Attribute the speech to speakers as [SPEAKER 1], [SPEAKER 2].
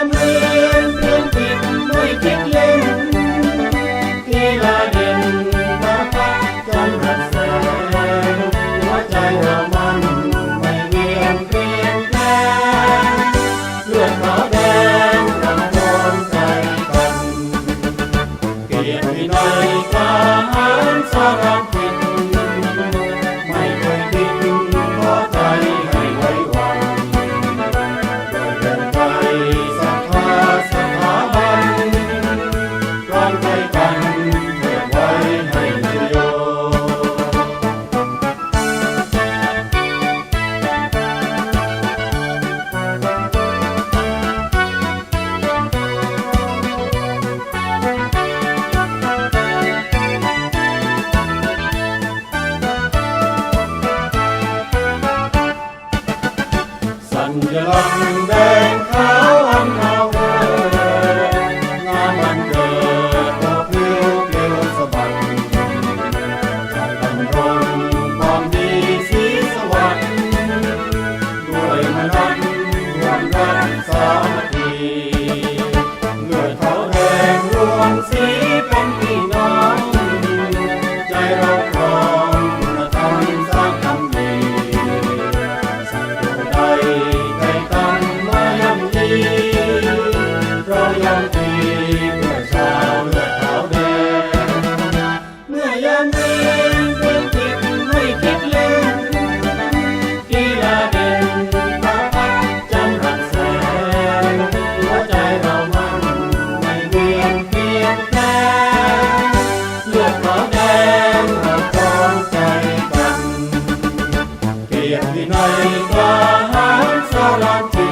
[SPEAKER 1] านเมืองเพื่นติดด้วคิดเล่นกีฬาเด่นมาพักกัรักษาหัวใจเรามันไม่เวียนเปลี่ยนแปลงเลือดขาวแดงรำใจกันเกียรในทหาสารพ 啦 ยบวินกล้าหาญสารทิ